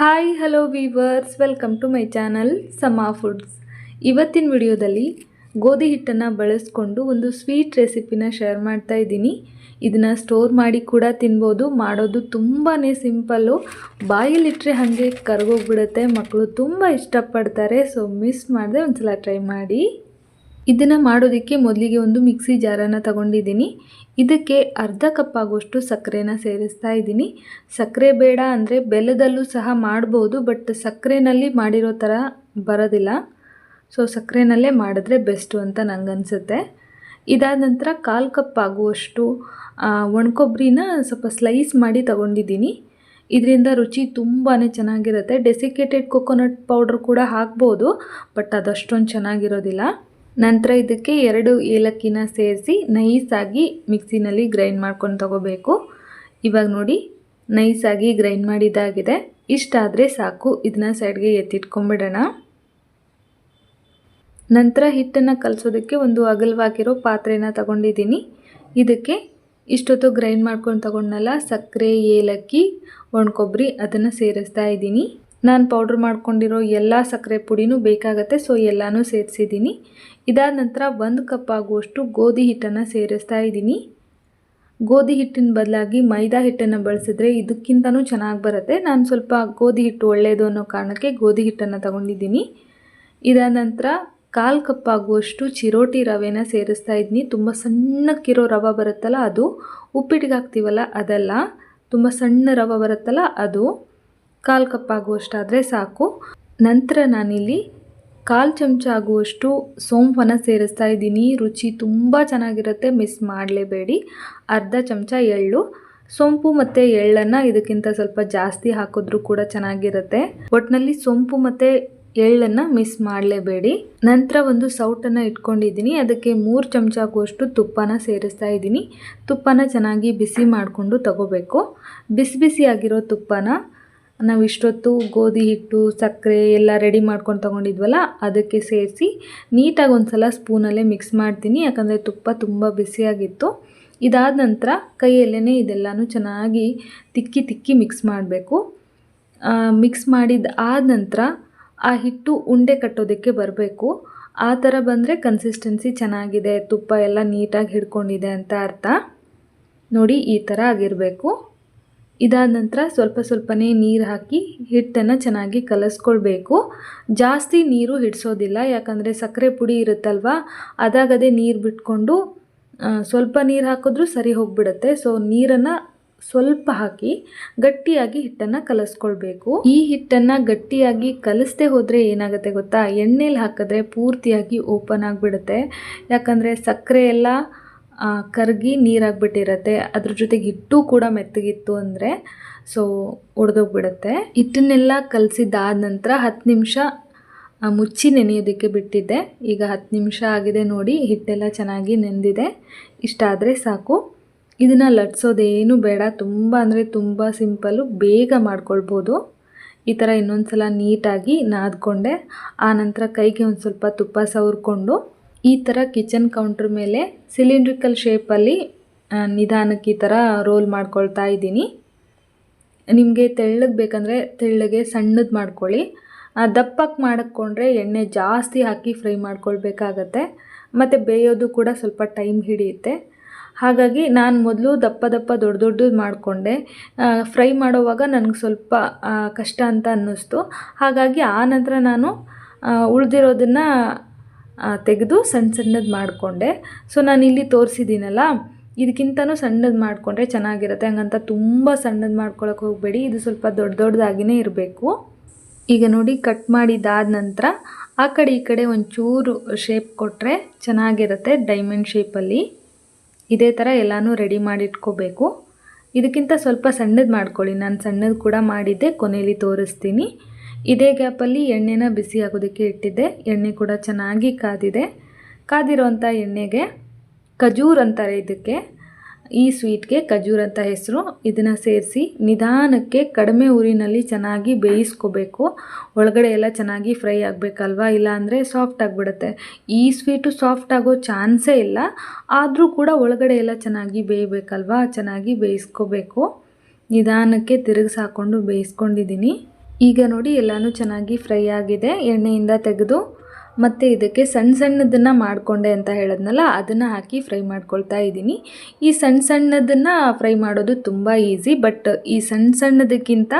Hi hello viewers welcome to my channel Sama foods ಇವತ್ತಿನ ವಿಡಿಯೋದಲ್ಲಿ ಗೋಧಿ ಹಿಟ್ಟನ್ನು ಬಳಸ್ಕೊಂಡು ಒಂದು ಸ್ವೀಟ್ ರೆಸಿಪಿನ ಶೇರ್ ಮಾಡ್ತಾ ಇದ್ದೀನಿ. ಇದನ್ನು ಸ್ಟೋರ್ ಮಾಡಿ ಕೂಡ ತಿನ್ಬೋದು. ಮಾಡೋದು ತುಂಬಾ ಸಿಂಪಲ್ಲು ಬಾಯಲ್ಲಿಟ್ಟರೆ ಹಾಗೆ ಕರ್ಗೋಗ್ಬಿಡುತ್ತೆ. ಮಕ್ಕಳು ತುಂಬ ಇಷ್ಟಪಡ್ತಾರೆ. ಸೊ ಮಿಸ್ ಮಾಡದೆ ಒಂದ್ಸಲ ಟ್ರೈ ಮಾಡಿ. ಇದನ್ನು ಮಾಡೋದಕ್ಕೆ ಮೊದಲಿಗೆ ಒಂದು ಮಿಕ್ಸಿ ಜಾರನ್ನು ತಗೊಂಡಿದ್ದೀನಿ. ಇದಕ್ಕೆ ಅರ್ಧ ಕಪ್ ಆಗುವಷ್ಟು ಸಕ್ಕರೆನ ಸೇರಿಸ್ತಾ ಇದ್ದೀನಿ. ಸಕ್ಕರೆ ಬೇಡ ಅಂದರೆ ಬೆಲ್ಲದಲ್ಲೂ ಸಹ ಮಾಡ್ಬೋದು, ಬಟ್ ಸಕ್ಕರೆನಲ್ಲಿ ಮಾಡಿರೋ ಥರ ಬರೋದಿಲ್ಲ. ಸೊ ಸಕ್ಕರೆನಲ್ಲೇ ಮಾಡಿದ್ರೆ ಬೆಸ್ಟು ಅಂತ ನನಗನ್ಸುತ್ತೆ ಇದಾದ ನಂತರ ಕಾಲು ಕಪ್ ಆಗುವಷ್ಟು ಒಣಕೊಬ್ಬರಿನ ಸ್ವಲ್ಪ ಸ್ಲೈಸ್ ಮಾಡಿ ತಗೊಂಡಿದ್ದೀನಿ. ಇದರಿಂದ ರುಚಿ ತುಂಬಾ ಚೆನ್ನಾಗಿರುತ್ತೆ. ಡೆಸಿಕೇಟೆಡ್ ಕೊಕೊನಟ್ ಪೌಡ್ರ್ ಕೂಡ ಹಾಕ್ಬೋದು, ಬಟ್ ಅದಷ್ಟೊಂದು ಚೆನ್ನಾಗಿರೋದಿಲ್ಲ. ನಂತರ ಇದಕ್ಕೆ ಎರಡು ಏಲಕ್ಕಿನ ಸೇರಿಸಿ ನೈಸಾಗಿ ಮಿಕ್ಸಿನಲ್ಲಿ ಗ್ರೈಂಡ್ ಮಾಡ್ಕೊಂಡು ತಗೋಬೇಕು. ಇವಾಗ ನೋಡಿ, ನೈಸಾಗಿ ಗ್ರೈಂಡ್ ಮಾಡಿದ್ದಾಗಿದೆ. ಇಷ್ಟಾದರೆ ಸಾಕು, ಇದನ್ನ ಸೈಡ್ಗೆ ಎತ್ತಿಟ್ಕೊಂಬಿಡೋಣ. ನಂತರ ಹಿಟ್ಟನ್ನು ಕಲಿಸೋದಕ್ಕೆ ಒಂದು ಅಗಲವಾಗಿರೋ ಪಾತ್ರೆನ ತಗೊಂಡಿದ್ದೀನಿ. ಇದಕ್ಕೆ ಇಷ್ಟೊತ್ತು ಗ್ರೈಂಡ್ ಮಾಡ್ಕೊಂಡು ತಗೊಂಡಲ್ಲ ಸಕ್ಕರೆ, ಏಲಕ್ಕಿ, ಒಣಕೊಬ್ಬರಿ ಅದನ್ನು ಸೇರಿಸ್ತಾ ಇದ್ದೀನಿ. ನಾನು ಪೌಡ್ರ್ ಮಾಡ್ಕೊಂಡಿರೋ ಎಲ್ಲ ಸಕ್ಕರೆ ಪುಡಿನೂ ಬೇಕಾಗತ್ತೆ ಸೊ ಎಲ್ಲನೂ ಸೇರಿಸಿದ್ದೀನಿ. ಇದಾದ ನಂತರ ಒಂದು ಕಪ್ ಆಗುವಷ್ಟು ಗೋಧಿ ಹಿಟ್ಟನ್ನು ಸೇರಿಸ್ತಾ ಇದ್ದೀನಿ. ಗೋಧಿ ಹಿಟ್ಟಿನ ಬದಲಾಗಿ ಮೈದಾ ಹಿಟ್ಟನ್ನು ಬಳಸಿದ್ರೆ ಇದಕ್ಕಿಂತನೂ ಚೆನ್ನಾಗಿ ಬರುತ್ತೆ. ನಾನು ಸ್ವಲ್ಪ ಗೋಧಿ ಹಿಟ್ಟು ಒಳ್ಳೆಯದು ಅನ್ನೋ ಕಾರಣಕ್ಕೆ ಗೋಧಿ ಹಿಟ್ಟನ್ನು ತಗೊಂಡಿದ್ದೀನಿ. ಇದಾದ ನಂತರ ಕಾಲು ಕಪ್ ಆಗುವಷ್ಟು ಚಿರೋಟಿ ರವೆನ ಸೇರಿಸ್ತಾ ಇದ್ದೀನಿ. ತುಂಬ ಸಣ್ಣಕ್ಕಿರೋ ರವೆ ಬರುತ್ತಲ್ಲ ಅದು ಉಪ್ಪಿಟ್ಟಿಗೆ ಹಾಕ್ತೀವಲ್ಲ ಅದಲ್ಲ, ತುಂಬ ಸಣ್ಣ ರವೆ ಬರುತ್ತಲ್ಲ ಅದು. ಕಾಲು ಕಪ್ ಆಗುವಷ್ಟಾದರೆ ಸಾಕು. ನಂತರ ನಾನಿಲ್ಲಿ ಕಾಲು ಚಮಚ ಆಗುವಷ್ಟು ಸೋಂಪನ್ನು ಸೇರಿಸ್ತಾ ಇದ್ದೀನಿ. ರುಚಿ ತುಂಬ ಚೆನ್ನಾಗಿರುತ್ತೆ. ಮಿಸ್ ಮಾಡಲೇಬೇಡಿ. ಅರ್ಧ ಚಮಚ ಎಳ್ಳು. ಸೊಂಪು ಮತ್ತು ಎಳ್ಳನ್ನು ಇದಕ್ಕಿಂತ ಸ್ವಲ್ಪ ಜಾಸ್ತಿ ಹಾಕಿದ್ರೂ ಕೂಡ ಚೆನ್ನಾಗಿರುತ್ತೆ. ಒಟ್ಟಿನಲ್ಲಿ ಸೊಂಪು ಮತ್ತು ಎಳ್ಳನ್ನು ಮಿಸ್ ಮಾಡಲೇಬೇಡಿ. ನಂತರ ಒಂದು ಸೌಟನ್ನು ಇಟ್ಕೊಂಡಿದ್ದೀನಿ. ಅದಕ್ಕೆ ಮೂರು ಚಮಚ ಆಗುವಷ್ಟು ತುಪ್ಪನ ಸೇರಿಸ್ತಾ ಇದ್ದೀನಿ. ತುಪ್ಪನ ಚೆನ್ನಾಗಿ ಬಿಸಿ ಮಾಡಿಕೊಂಡು ತಗೋಬೇಕು. ಬಿಸಿ ಬಿಸಿ ಆಗಿರೋ ತುಪ್ಪನ ನಾವು ಇಷ್ಟೊತ್ತು ಗೋಧಿ ಹಿಟ್ಟು ಸಕ್ಕರೆ ಎಲ್ಲ ರೆಡಿ ಮಾಡ್ಕೊಂಡು ತೊಗೊಂಡಿದ್ವಲ್ಲ, ಅದಕ್ಕೆ ಸೇರಿಸಿ ನೀಟಾಗಿ ಒಂದು ಸಲ ಸ್ಪೂನಲ್ಲೇ ಮಿಕ್ಸ್ ಮಾಡ್ತೀನಿ. ಯಾಕಂದರೆ ತುಪ್ಪ ತುಂಬ ಬಿಸಿಯಾಗಿತ್ತು ಇದಾದ ನಂತರ ಕೈಯಲ್ಲೇ ಇದೆಲ್ಲನೂ ಚೆನ್ನಾಗಿ ತಿಕ್ಕಿ ತಿಕ್ಕಿ ಮಿಕ್ಸ್ ಮಾಡಬೇಕು. ಮಿಕ್ಸ್ ಮಾಡಿದ ಆದ ನಂತರ ಆ ಹಿಟ್ಟು ಉಂಡೆ ಕಟ್ಟೋದಕ್ಕೆ ಬರಬೇಕು. ಆ ಥರ ಬಂದರೆ ಕನ್ಸಿಸ್ಟೆನ್ಸಿ ಚೆನ್ನಾಗಿದೆ. ತುಪ್ಪ ಎಲ್ಲ ನೀಟಾಗಿ ಹಿಡ್ಕೊಂಡಿದೆ ಅಂತ ಅರ್ಥ. ನೋಡಿ, ಈ ಥರ ಆಗಿರಬೇಕು. ಇದಾದ ನಂತರ ಸ್ವಲ್ಪ ಸ್ವಲ್ಪನೇ ನೀರು ಹಾಕಿ ಹಿಟ್ಟನ್ನು ಚೆನ್ನಾಗಿ ಕಲಸ್ಕೊಳ್ಬೇಕು. ಜಾಸ್ತಿ ನೀರು ಹಿಡಿಸೋದಿಲ್ಲ, ಯಾಕಂದರೆ ಸಕ್ಕರೆ ಪುಡಿ ಇರುತ್ತಲ್ವ? ಅದಾಗದೆ ನೀರು ಬಿಟ್ಕೊಂಡು ಸ್ವಲ್ಪ ನೀರು ಹಾಕಿದ್ರೂ ಸರಿ ಹೋಗಿಬಿಡುತ್ತೆ. ಸೊ ನೀರನ್ನು ಸ್ವಲ್ಪ ಹಾಕಿ ಗಟ್ಟಿಯಾಗಿ ಹಿಟ್ಟನ್ನು ಕಲಸ್ಕೊಳ್ಬೇಕು. ಈ ಹಿಟ್ಟನ್ನು ಗಟ್ಟಿಯಾಗಿ ಕಲಿಸ್ದೆ ಹೋದರೆ ಏನಾಗುತ್ತೆ ಗೊತ್ತಾ? ಎಣ್ಣೆಲಿ ಹಾಕಿದ್ರೆ ಪೂರ್ತಿಯಾಗಿ ಓಪನ್ ಆಗಿಬಿಡುತ್ತೆ. ಯಾಕಂದರೆ ಸಕ್ಕರೆ ಎಲ್ಲ ಕರಗಿ ನೀರಾಗ್ಬಿಟ್ಟಿರತ್ತೆ. ಅದ್ರ ಜೊತೆಗೆ ಹಿಟ್ಟು ಕೂಡ ಮೆತ್ತಗಿತ್ತು ಅಂದರೆ ಸೊ ಒಡೆದೋಗ್ಬಿಡುತ್ತೆ. ಹಿಟ್ಟನ್ನೆಲ್ಲ ಕಲಸಿದ್ದಾದ ನಂತರ ಹತ್ತು ನಿಮಿಷ ಮುಚ್ಚಿ ನೆನೆಯೋದಕ್ಕೆ ಬಿಟ್ಟಿದ್ದೆ. ಈಗ ಹತ್ತು ನಿಮಿಷ ಆಗಿದೆ ನೋಡಿ, ಹಿಟ್ಟೆಲ್ಲ ಚೆನ್ನಾಗಿ ನೆಂದಿದೆ. ಇಷ್ಟಾದರೆ ಸಾಕು. ಇದನ್ನು ಲಟ್ಸೋದೇನು ಬೇಡ. ತುಂಬ ಅಂದರೆ ತುಂಬ ಸಿಂಪಲ್ಲು, ಬೇಗ ಮಾಡ್ಕೊಳ್ಬೋದು. ಈ ಥರ ಇನ್ನೊಂದು ಸಲ ನೀಟಾಗಿ ನಾದ್ಕೊಂಡೆ. ಆನಂತರ ಕೈಗೆ ಒಂದು ಸ್ವಲ್ಪ ತುಪ್ಪ ಸವರ್ಕೊಂಡು ಈ ಥರ ಕಿಚನ್ ಕೌಂಟ್ರ್ ಮೇಲೆ ಸಿಲಿಂಡ್ರಿಕಲ್ ಶೇಪಲ್ಲಿ ನಿಧಾನಕ್ಕೆ ಈ ಥರ ರೋಲ್ ಮಾಡ್ಕೊಳ್ತಾ ಇದ್ದೀನಿ. ನಿಮಗೆ ತೆಳ್ಳಗೆ ಬೇಕಂದರೆ ತೆಳ್ಳಗೆ ಸಣ್ಣದು ಮಾಡ್ಕೊಳ್ಳಿ. ದಪ್ಪಕ್ಕೆ ಮಾಡಿಕೊಂಡ್ರೆ ಎಣ್ಣೆ ಜಾಸ್ತಿ ಹಾಕಿ ಫ್ರೈ ಮಾಡ್ಕೊಳ್ಬೇಕಾಗತ್ತೆ. ಮತ್ತು ಬೇಯೋದು ಕೂಡ ಸ್ವಲ್ಪ ಟೈಮ್ ಹಿಡಿಯುತ್ತೆ. ಹಾಗಾಗಿ ನಾನು ಮೊದಲು ದಪ್ಪ ದಪ್ಪ ದೊಡ್ಡ ದೊಡ್ಡದು ಮಾಡಿಕೊಂಡೆ. ಫ್ರೈ ಮಾಡೋವಾಗ ನನಗೆ ಸ್ವಲ್ಪ ಕಷ್ಟ ಅಂತ ಅನ್ನಿಸ್ತು. ಹಾಗಾಗಿ ಆ ನಂತರ ನಾನು ಉಳಿದಿರೋದನ್ನು ತೆಗೆದು ಸಣ್ಣ ಸಣ್ಣದು ಮಾಡಿಕೊಂಡೆ. ಸೊ ನಾನು ಇಲ್ಲಿ ತೋರಿಸಿದ್ದೀನಲ್ಲ ಇದಕ್ಕಿಂತನೂ ಸಣ್ಣದು ಮಾಡಿಕೊಂಡ್ರೆ ಚೆನ್ನಾಗಿರುತ್ತೆ. ಹಂಗಂತ ತುಂಬ ಸಣ್ಣದು ಮಾಡ್ಕೊಳಕ್ಕೆ ಹೋಗಬೇಡಿ, ಇದು ಸ್ವಲ್ಪ ದೊಡ್ಡ ದೊಡ್ಡದಾಗಿಯೇ ಇರಬೇಕು. ಈಗ ನೋಡಿ ಕಟ್ ಮಾಡಿದ್ದಾದ ನಂತರ ಆ ಕಡೆ ಈ ಕಡೆ ಒಂಚೂರು ಶೇಪ್ ಕೊಟ್ಟರೆ ಚೆನ್ನಾಗಿರುತ್ತೆ ಡೈಮಂಡ್ ಶೇಪಲ್ಲಿ ಇದೇ ಥರ ಎಲ್ಲನೂ ರೆಡಿ ಮಾಡಿಟ್ಕೋಬೇಕು. ಇದಕ್ಕಿಂತ ಸ್ವಲ್ಪ ಸಣ್ಣದು ಮಾಡ್ಕೊಳ್ಳಿ. ನಾನು ಸಣ್ಣದು ಕೂಡ ಮಾಡಿದ್ದೆ ಕೊನೆಯಲ್ಲಿ ತೋರಿಸ್ತೀನಿ. ಇದೇ ಗ್ಯಾಪಲ್ಲಿ ಎಣ್ಣೆನ ಬಿಸಿ ಆಗೋದಕ್ಕೆ ಇಟ್ಟಿದ್ದೆ. ಎಣ್ಣೆ ಕೂಡ ಚೆನ್ನಾಗಿ ಕಾದಿದೆ. ಕಾದಿರೋವಂಥ ಎಣ್ಣೆಗೆ ಖಜೂರ್ ಅಂತಾರೆ ಇದಕ್ಕೆ. ಈ ಸ್ವೀಟ್ಗೆ ಖಜೂರ್ ಅಂತ ಹೆಸರು. ಇದನ್ನು ಸೇರಿಸಿ ನಿಧಾನಕ್ಕೆ ಕಡಿಮೆ ಊರಿನಲ್ಲಿ ಚೆನ್ನಾಗಿ ಬೇಯಿಸ್ಕೋಬೇಕು. ಒಳಗಡೆ ಎಲ್ಲ ಚೆನ್ನಾಗಿ ಫ್ರೈ ಆಗಬೇಕಲ್ವಾ? ಇಲ್ಲಾಂದರೆ ಸಾಫ್ಟ್ ಆಗಿಬಿಡುತ್ತೆ. ಈ ಸ್ವೀಟು ಸಾಫ್ಟ್ ಆಗೋ ಚಾನ್ಸೇ ಇಲ್ಲ. ಆದರೂ ಕೂಡ ಒಳಗಡೆ ಎಲ್ಲ ಚೆನ್ನಾಗಿ ಬೇಯಬೇಕಲ್ವಾ? ಚೆನ್ನಾಗಿ ಬೇಯಿಸ್ಕೋಬೇಕು. ನಿಧಾನಕ್ಕೆ ತಿರುಗಿಸಿ ಹಾಕ್ಕೊಂಡು ಬೇಯಿಸ್ಕೊಂಡಿದ್ದೀನಿ. ಈಗ ನೋಡಿ ಎಲ್ಲನೂ ಚೆನ್ನಾಗಿ ಫ್ರೈ ಆಗಿದೆ, ಎಣ್ಣೆಯಿಂದ ತೆಗೆದು. ಮತ್ತು ಇದಕ್ಕೆ ಸಣ್ಣ ಸಣ್ಣದನ್ನು ಮಾಡಿಕೊಂಡೆ ಅಂತ ಹೇಳಿದ್ನಲ್ಲ, ಅದನ್ನು ಹಾಕಿ ಫ್ರೈ ಮಾಡ್ಕೊಳ್ತಾ ಇದ್ದೀನಿ. ಈ ಸಣ್ಣ ಸಣ್ಣದನ್ನು ಫ್ರೈ ಮಾಡೋದು ತುಂಬ ಈಸಿ, ಬಟ್ ಈ ಸಣ್ಣ ಸಣ್ಣದಕ್ಕಿಂತ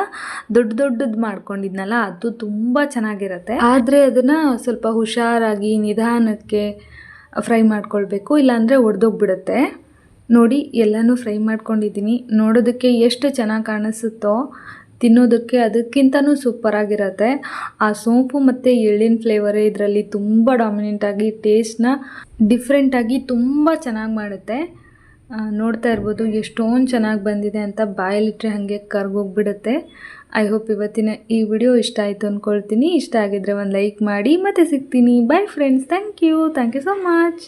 ದೊಡ್ಡ ದೊಡ್ಡದು ಮಾಡ್ಕೊಂಡಿದ್ನಲ್ಲ, ಅದು ತುಂಬ ಚೆನ್ನಾಗಿರುತ್ತೆ. ಆದರೆ ಅದನ್ನು ಸ್ವಲ್ಪ ಹುಷಾರಾಗಿ ನಿಧಾನಕ್ಕೆ ಫ್ರೈ ಮಾಡ್ಕೊಳ್ಬೇಕು, ಇಲ್ಲಾಂದರೆ ಒಡೆದೋಗ್ಬಿಡುತ್ತೆ. ನೋಡಿ, ಎಲ್ಲನೂ ಫ್ರೈ ಮಾಡ್ಕೊಂಡಿದ್ದೀನಿ. ನೋಡೋದಕ್ಕೆ ಎಷ್ಟು ಚೆನ್ನಾಗಿ ಕಾಣಿಸುತ್ತೋ ತಿನ್ನೋದಕ್ಕೆ ಅದಕ್ಕಿಂತನೂ ಸೂಪರಾಗಿರತ್ತೆ ಆ ಸೋಂಪು ಮತ್ತು ಎಳ್ಳಿನ ಫ್ಲೇವರೇ ಇದರಲ್ಲಿ ತುಂಬ ಡಾಮಿನೆಂಟಾಗಿ ಟೇಸ್ಟ್ನ ಡಿಫ್ರೆಂಟಾಗಿ ತುಂಬ ಚೆನ್ನಾಗಿ ಮಾಡುತ್ತೆ. ನೋಡ್ತಾ ಇರ್ಬೋದು ಎಷ್ಟೊಂದು ಚೆನ್ನಾಗಿ ಬಂದಿದೆ ಅಂತ ಬಾಯಲ್ಲಿಟ್ಟರೆ ಹಾಗೆ ಕರ್ಗೋಗ್ಬಿಡುತ್ತೆ. ಐ ಹೋಪ್ ಇವತ್ತಿನ ಈ ವಿಡಿಯೋ ಇಷ್ಟ ಆಯಿತು ಅಂದ್ಕೊಳ್ತೀನಿ ಇಷ್ಟ ಆಗಿದ್ರೆ ಒಂದು ಲೈಕ್ ಮಾಡಿ ಮತ್ತೆ ಸಿಗ್ತೀನಿ. Bye friends thank you thank you so much